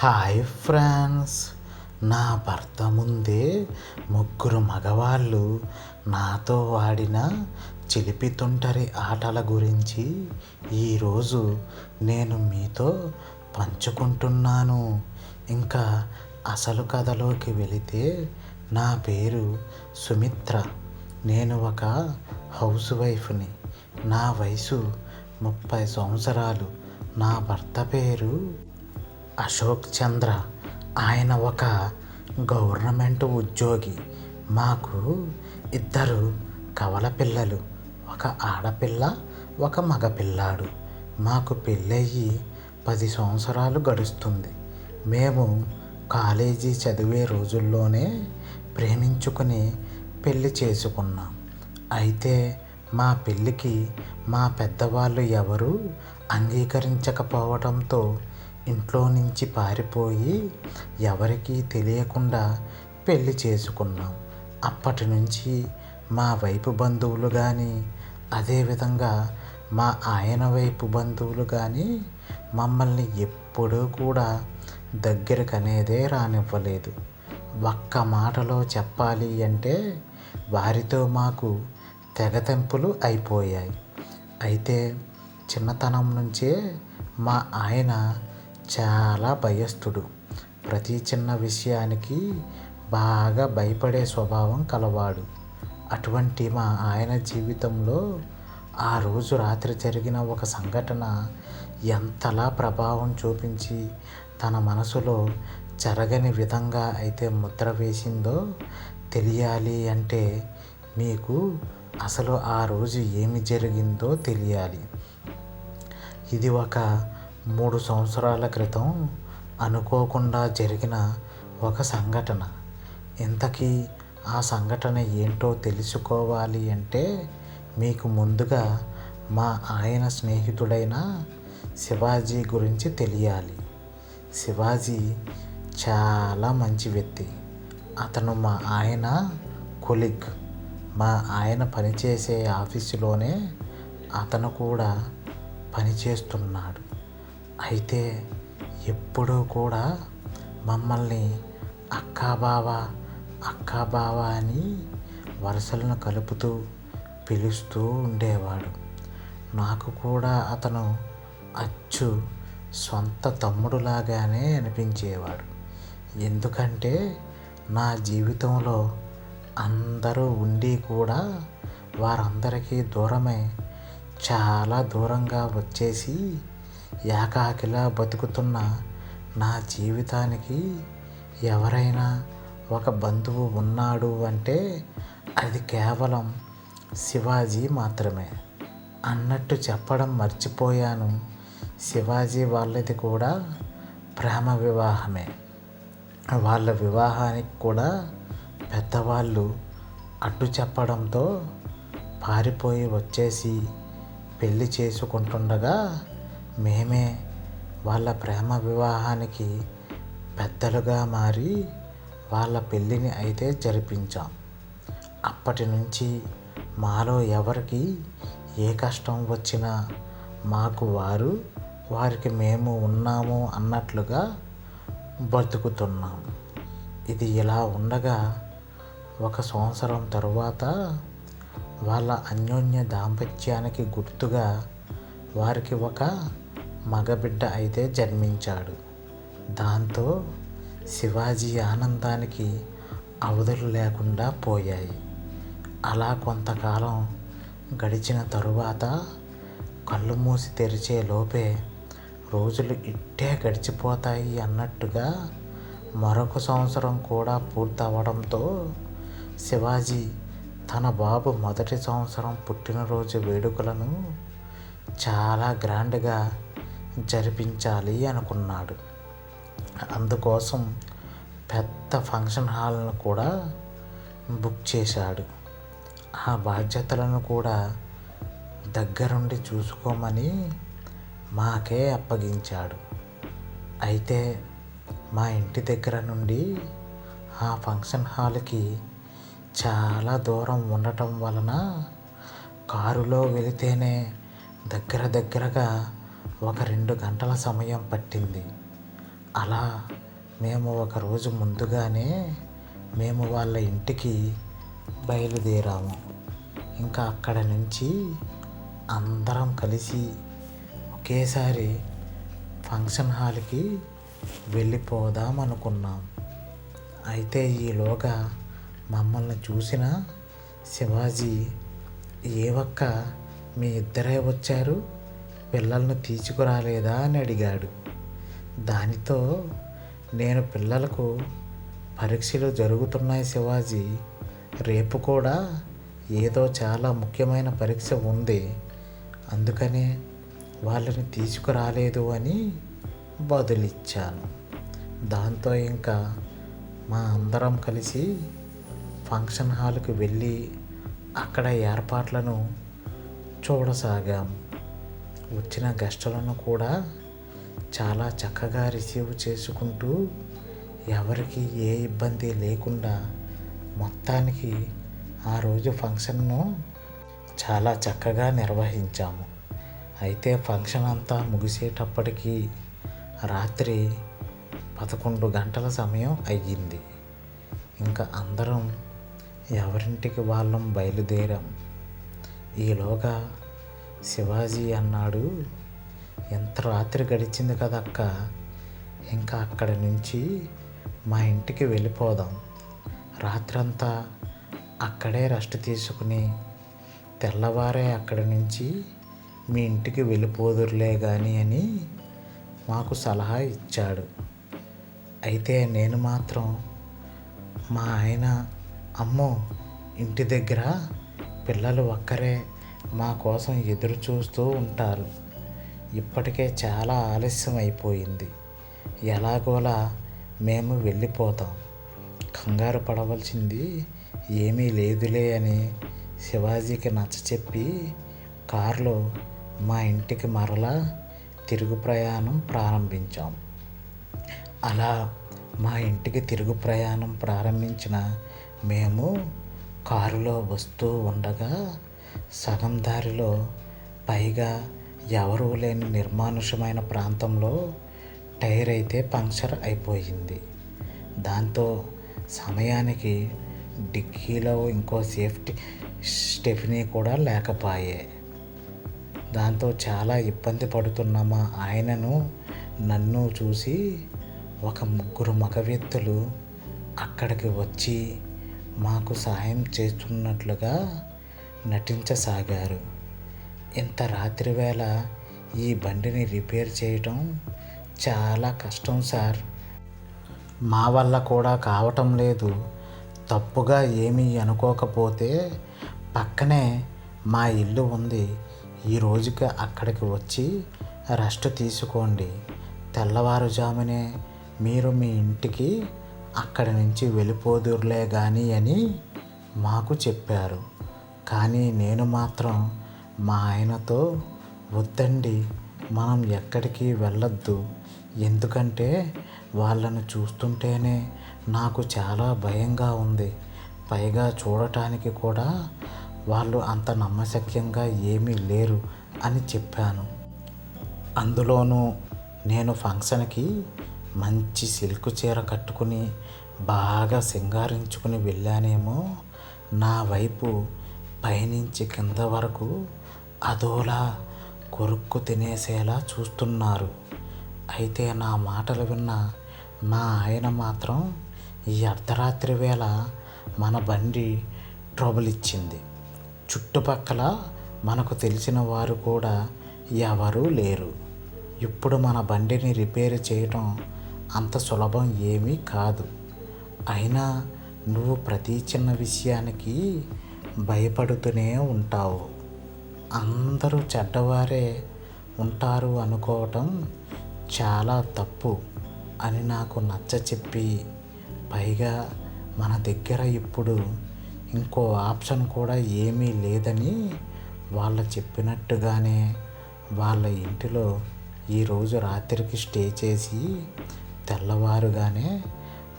Hi France నా భర్త ముందే ముగ్గురు మగవాళ్ళు. నాతో ఆడిన చిలిపి తుంటరి ఆటల గురించి ఈరోజు నేను మీతో పంచుకుంటున్నాను. ఇంకా అసలు కథలోకి వెళితే నా పేరు సుమిత్ర. నేను ఒక హౌస్ వైఫ్ని. నా వయసు ముప్పై సంవత్సరాలు. నా భర్త పేరు అశోక్ చంద్ర ఆయన ఒక గవర్నమెంట్ ఉద్యోగి. మాకు ఇద్దరు కవల పిల్లలు ఒక ఆడపిల్ల ఒక మగపిల్లాడు. మాకు పెళ్ళయ్యి పది సంవత్సరాలు గడుస్తుంది. మేము కాలేజీ చదివే రోజుల్లోనే ప్రేమించుకుని పెళ్ళి చేసుకున్నాం. అయితే మా పెళ్ళికి మా పెద్దవాళ్ళు ఎవరు అంగీకరించకపోవడంతో ఇంట్లో నుంచి పారిపోయి ఎవరికీ తెలియకుండా పెళ్ళి చేసుకున్నాం. అప్పటి నుంచి మా వైపు బంధువులు కానీ అదేవిధంగా మా ఆయన వైపు బంధువులు కానీ మమ్మల్ని ఎప్పుడూ కూడా దగ్గరకు అనేదే రానివ్వలేదు. ఒక్క మాటలో చెప్పాలి అంటే వారితో మాకు తెగతెంపులు అయిపోయాయి. అయితే చిన్నతనం నుంచే మా ఆయన చాలా భయస్థుడు. ప్రతి చిన్న విషయానికి బాగా భయపడే స్వభావం కలవాడు. అటువంటి మా ఆయన జీవితంలో ఆ రోజు రాత్రి జరిగిన ఒక సంఘటన ఎంతలా ప్రభావం చూపించి తన మనసులో జరగని విధంగా అయితే ముద్ర వేసిందో తెలియాలి అంటే మీకు అసలు ఆ రోజు ఏమి జరిగిందో తెలియాలి. ఇది ఒక మూడు సంవత్సరాల క్రితం అనుకోకుండా జరిగిన ఒక సంఘటన. ఇంతకీ ఆ సంఘటన ఏంటో తెలుసుకోవాలి అంటే మీకు ముందుగా మా ఆయన స్నేహితుడైన శివాజీ గురించి తెలియాలి. శివాజీ చాలా మంచి వ్యక్తి. అతను మా ఆయన కొలిగ్. మా ఆయన పనిచేసే ఆఫీసులోనే అతను కూడా పనిచేస్తున్నాడు. అయితే ఎప్పుడూ కూడా మమ్మల్ని అక్కా బావ అక్కా బావ అని వరుసలను కలుపుతూ పిలుస్తూ ఉండేవాడు. నాకు కూడా అతను అచ్చు సొంత తమ్ముడులాగానే అనిపించేవాడు. ఎందుకంటే నా జీవితంలో అందరూ ఉండి కూడా వారందరికీ దూరమై చాలా దూరంగా వచ్చేసి ఏకాకిలా బతుకుతున్న నా జీవితానికి ఎవరైనా ఒక బంధువు ఉన్నాడు అంటే అది కేవలం శివాజీ మాత్రమే. అన్నట్టు చెప్పడం మర్చిపోయాను. శివాజీ వాళ్ళది కూడా ప్రేమ వివాహమే. వాళ్ళ వివాహానికి కూడా పెద్దవాళ్ళు అడ్డు చెప్పడంతో పారిపోయి వచ్చేసి పెళ్ళి చేసుకుంటుండగా మేమే వాళ్ళ ప్రేమ వివాహానికి పెద్దలుగా మారి వాళ్ళ పెళ్ళిని అయితే జరిపించాం. అప్పటి నుంచి మాలో ఎవరికి ఏ కష్టం వచ్చినా మాకు వారు వారికి మేము ఉన్నాము అన్నట్లుగా బతుకుతున్నాం. ఇది ఇలా ఉండగా ఒక సంవత్సరం తరువాత వాళ్ళ అన్యోన్య దాంపత్యానికి గుర్తుగా వారికి ఒక మగబిడ్డ అయితే జన్మించాడు. దాంతో శివాజీ ఆనందానికి అవధులు లేకుండా పోయాయి. అలా కొంతకాలం గడిచిన తరువాత కళ్ళు మూసి తెరిచే లోపే రోజులు ఇట్టే గడిచిపోతాయి అన్నట్టుగా మరొక సంవత్సరం కూడా పూర్తవడంతో శివాజీ తన బాబు మొదటి సంవత్సరం పుట్టినరోజు వేడుకలను చాలా గ్రాండ్గా జరిపించాలి అనుకున్నాడు. అందుకోసం పెద్ద ఫంక్షన్ హాల్ను కూడా బుక్ చేశాడు. ఆ బాధ్యతలను కూడా దగ్గరుండి చూసుకోమని మాకే అప్పగించాడు. అయితే మా ఇంటి దగ్గర నుండి ఆ ఫంక్షన్ హాల్కి చాలా దూరం ఉండటం వలన కారులో వెళితేనే దగ్గర దగ్గరగా ఒక రెండు గంటల సమయం పట్టింది. అలా మేము ఒకరోజు ముందుగానే మేము వాళ్ళ ఇంటికి బయలుదేరాము. ఇంకా అక్కడ నుంచి అందరం కలిసి ఒకేసారి ఫంక్షన్ హాల్కి వెళ్ళిపోదాం అనుకున్నాం. అయితే ఈలోగా మమ్మల్ని చూసిన శివాజీ ఏవక్క మీ ఇద్దరే వచ్చారు? పిల్లల్ని తీసుకురాలేదా అని అడిగాడు. దానితో నేను పిల్లలకు పరీక్షలు జరుగుతున్నాయి శివాజీ. రేపు కూడా ఏదో చాలా ముఖ్యమైన పరీక్ష ఉంది. అందుకనే వాళ్ళని తీసుకురాలేదు అని బదులిచ్చాను. దాంతో ఇంకా మా అందరం కలిసి ఫంక్షన్ హాల్కి వెళ్ళి అక్కడ ఏర్పాట్లను చూడసాగాం. వచ్చిన గెస్టులను కూడా చాలా చక్కగా రిసీవ్ చేసుకుంటూ ఎవరికి ఏ ఇబ్బంది లేకుండా మొత్తానికి ఆ రోజు ఫంక్షన్ను చాలా చక్కగా నిర్వహించాము. అయితే ఫంక్షన్ అంతా ముగిసేటప్పటికీ రాత్రి పదకొండు గంటల సమయం అయ్యింది. ఇంకా అందరం ఎవరింటికి వాళ్ళం బయలుదేరాం. ఈలోగా శివాజీ అన్నాడు ఎంత రాత్రి గడిచింది కదక్క ఇంకా అక్కడి నుంచి మా ఇంటికి వెళ్ళిపోదాం. రాత్రంతా అక్కడే రెస్ట్ తీసుకుని తెల్లవారే అక్కడి నుంచి మీ ఇంటికి వెళ్ళిపోదురులే కానీ అని మాకు సలహా ఇచ్చాడు. అయితే నేను మాత్రం మా ఆయన అమ్మో ఇంటి దగ్గర పిల్లలు ఒక్కరే మా కోసం ఎదురు చూస్తూ ఉంటారు. ఇప్పటికే చాలా ఆలస్యం అయిపోయింది ఎలాగోలా మేము వెళ్ళిపోతాం. కంగారు పడవలసింది ఏమీ లేదులే అని శివాజీకి నచ్చ చెప్పి కారులో మా ఇంటికి మరలా తిరుగు ప్రయాణం ప్రారంభించాం. అలా మా ఇంటికి తిరుగు ప్రయాణం ప్రారంభించిన మేము కారులో వస్తూ ఉండగా సగం దారిలో పైగా ఎవరూ లేని నిర్మానుషమైన ప్రాంతంలో టైర్ అయితే పంక్చర్ అయిపోయింది. దాంతో సమయానికి డిక్కీలో ఇంకో సేఫ్టీ స్టెఫినీ కూడా లేకపోయే. దాంతో చాలా ఇబ్బంది పడుతున్న మా ఆయనను నన్ను చూసి ఒక ముగ్గురు మగ వ్యక్తులు అక్కడికి వచ్చి మాకు సాయం చేస్తున్నట్లుగా నటించసాగారు. ఇంత రాత్రి వేళ ఈ బండిని రిపేర్ చేయటం చాలా కష్టం సార్. మా వల్ల కూడా కావటం లేదు. తప్పుగా ఏమీ అనుకోకపోతే పక్కనే మా ఇల్లు ఉంది. ఈ రోజుకి అక్కడికి వచ్చి రెస్ట్ తీసుకోండి. తెల్లవారుజామునే మీరు మీ ఇంటికి అక్కడి నుంచి వెళ్ళిపోదురులే కానీ అని మాకు చెప్పారు. కానీ నేను మాత్రం మా ఆయనతో వద్దండి. మనం ఎక్కడికి వెళ్ళొద్దు. ఎందుకంటే వాళ్ళను చూస్తుంటేనే నాకు చాలా భయంగా ఉంది. పైగా చూడటానికి కూడా వాళ్ళు అంత నమ్మశక్యంగా ఏమీ లేరు అని చెప్పాను. అందులోనూ నేను ఫంక్షన్కి మంచి సిల్క్ చీర కట్టుకుని బాగా సింగారించుకుని వెళ్ళానేమో నా వైపు పైనుంచి కింద వరకు అదోలా కొరుక్కు తినేసేలా చూస్తున్నారు. అయితే నా మాటలు విన్న మా ఆయన మాత్రం ఈ అర్ధరాత్రి వేళ మన బండి ట్రబుల్ ఇచ్చింది చుట్టుపక్కల మనకు తెలిసిన వారు కూడా ఎవరూ లేరు. ఇప్పుడు మన బండిని రిపేర్ చేయటం అంత సులభం ఏమీ కాదు. అయినా నువ్వు ప్రతి చిన్న విషయానికి భయపడుతూనే ఉంటావు. అందరూ చెడ్డవారే ఉంటారు అనుకోవటం చాలా తప్పు అని నాకు నచ్చ చెప్పి పైగా మన దగ్గర ఇప్పుడు ఇంకో ఆప్షన్ కూడా ఏమీ లేదని వాళ్ళు చెప్పినట్టుగానే వాళ్ళ ఇంటిలో ఈరోజు రాత్రికి స్టే చేసి తెల్లవారుగానే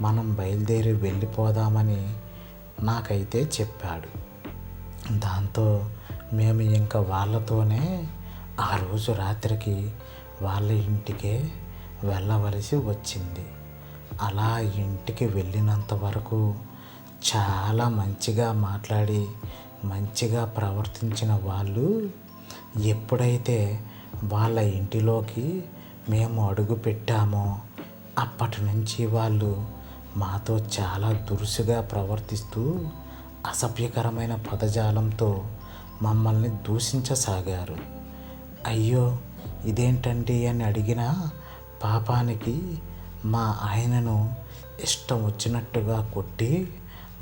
మనం బయలుదేరి వెళ్ళిపోదామని నాకైతే చెప్పాడు. దాంతో మేము ఇంకా వాళ్ళతోనే ఆ రోజు రాత్రికి వాళ్ళ ఇంటికే వెళ్ళవలసి వచ్చింది. అలా ఇంటికి వెళ్ళినంత వరకు చాలా మంచిగా మాట్లాడి మంచిగా ప్రవర్తించిన వాళ్ళు ఎప్పుడైతే వాళ్ళ ఇంటిలోకి మేము అడుగు పెట్టామో అప్పటి నుంచి వాళ్ళు మాతో చాలా దురుసుగా ప్రవర్తిస్తూ అసభ్యకరమైన పదజాలంతో మమ్మల్ని దూషించసాగారు. అయ్యో ఇదేంటండి అని అడిగిన పాపానికి మా ఆయనను ఇష్టం వచ్చినట్టుగా కొట్టి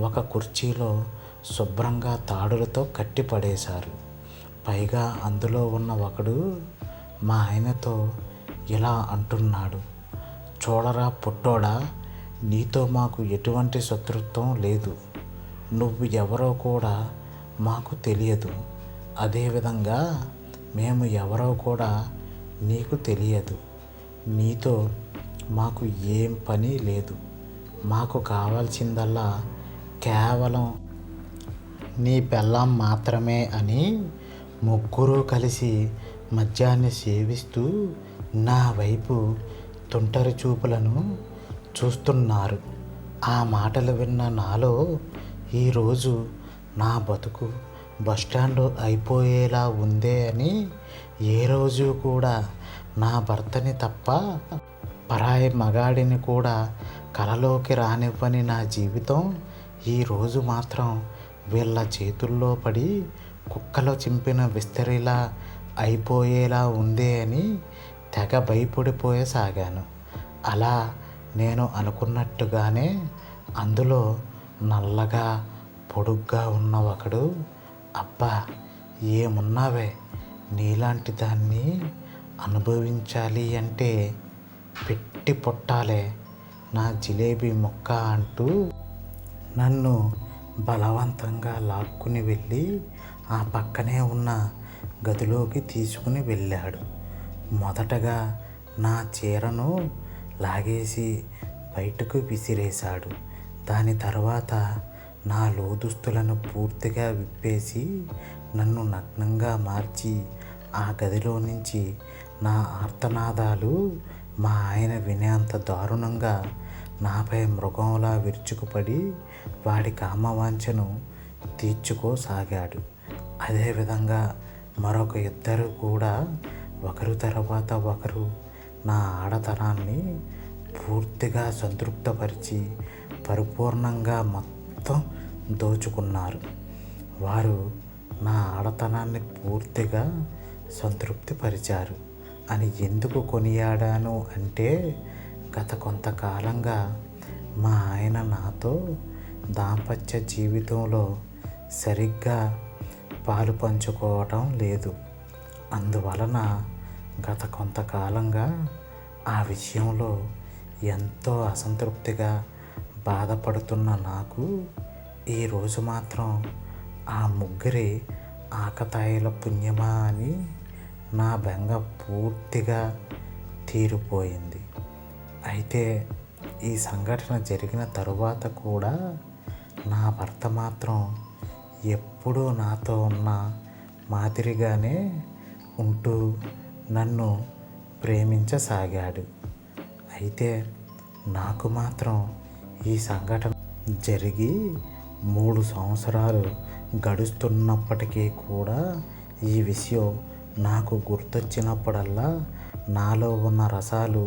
ఒక కుర్చీలో శుభ్రంగా తాడులతో కట్టి పడేశారు పైగా అందులో ఉన్న ఒకడు మా ఆయనతో ఇలా అంటున్నాడు. చూడరా పుట్టోడా నీతో మాకు ఎటువంటి శత్రుత్వం లేదు. నువ్వు ఎవరో కూడా మాకు తెలియదు. అదేవిధంగా మేము ఎవరో కూడా నీకు తెలియదు. నీతో మాకు ఏం పని లేదు. మాకు కావాల్సిందల్లా కేవలం నీ పెళ్ళం మాత్రమే అని ముగ్గురు కలిసి మద్యాన్ని సేవిస్తూ నా వైపు తుంటరి చూపులను చూస్తున్నారు. ఆ మాటలు విన్న నాలో ఈరోజు నా బతుకు బస్టాండ్ అయిపోయేలా ఉందే అని ఏ రోజు కూడా నా భర్తని తప్ప పరాయి మగాడిని కూడా కలలోకి రానివ్వని నా జీవితం ఈరోజు మాత్రం వీళ్ళ చేతుల్లో పడి కుక్కలో చింపిన విస్తరిలా అయిపోయేలా ఉందే అని తెగ భయపడిపోయసాగాను. అలా నేను అనుకున్నట్టుగానే అందులో నల్లగా పొడుగ్గా ఉన్న ఒకడు అబ్బా ఏమున్నావే? నీలాంటి దాన్ని అనుభవించాలి అంటే పెట్టి పొట్టాలే. నా జిలేబీ మొక్క అంటూ నన్ను బలవంతంగా లాక్కుని వెళ్ళి ఆ పక్కనే ఉన్న గదిలోకి తీసుకుని వెళ్ళాడు. మొదటగా నా చీరను లాగేసి బయటకు విసిరేశాడు. దాని తర్వాత నా లోదుస్తులను పూర్తిగా విప్పేసి నన్ను నగ్నంగా మార్చి ఆ గదిలో నుంచి నా ఆర్తనాదాలు మా ఆయన వినేంత దారుణంగా నాపై మృగంలా విరుచుకుపడి వాడి కామవాంఛను తీర్చుకోసాగాడు. అదేవిధంగా మరొక ఇద్దరు కూడా ఒకరు తర్వాత ఒకరు నా ఆడతనాన్ని పూర్తిగా సంతృప్తపరిచి పరిపూర్ణంగా మొత్తం దోచుకున్నారు. వారు నా ఆడతనాన్ని పూర్తిగా సంతృప్తిపరిచారు. అని ఎందుకు కొనియాడాను అంటే గత కొంతకాలంగా మా ఆయన నాతో దాంపత్య జీవితంలో సరిగ్గా పాలు పంచుకోవటం లేదు. అందువలన గత కొంతకాలంగా ఆ విషయంలో ఎంతో అసంతృప్తిగా బాధపడుతున్న నాకు ఈరోజు మాత్రం ఆ ముగ్గురి ఆకతాయిల పుణ్యమా అని నా బెంగ పూర్తిగా తీరిపోయింది. అయితే ఈ సంఘటన జరిగిన తరువాత కూడా నా భర్త మాత్రం ఎప్పుడూ నాతో ఉన్న మాదిరిగానే ఉంటూ నన్ను ప్రేమించసాగాడు. అయితే నాకు మాత్రం ఈ సంఘటన జరిగి మూడు సంవత్సరాలు గడుస్తున్నప్పటికీ కూడా ఈ విషయం నాకు గుర్తొచ్చినప్పుడల్లా నాలో ఉన్న రసాలు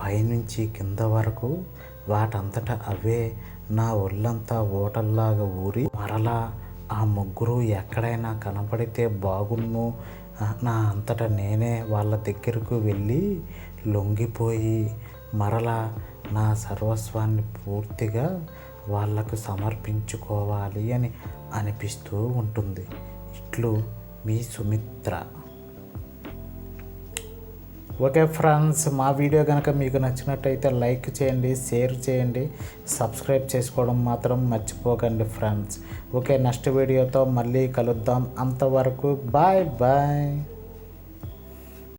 పైనుంచి కింద వరకు వాటంతట అవే నా ఒళ్ళంతా ఓటల్లాగా ఊరి మరలా ఆ ముగ్గురు ఎక్కడైనా కనపడితే బాగున్ను నా అంతటా నేనే వాళ్ళ దగ్గరకు వెళ్ళి లొంగిపోయి మరలా నా సర్వస్వాన్ని పూర్తిగా వాళ్ళకు సమర్పించుకోవాలి అని అనిపిస్తూ ఉంటుంది. ఇట్లు మీ సుమిత్ర. ఓకే ఫ్రెండ్స్ మా వీడియో కనుక మీకు నచ్చినట్టయితే లైక్ చేయండి షేర్ చేయండి సబ్స్క్రైబ్ చేసుకోవడం మాత్రం మర్చిపోకండి ఫ్రెండ్స్. ఓకే నెక్స్ట్ వీడియోతో మళ్ళీ కలుద్దాం. అంతవరకు బాయ్ బాయ్.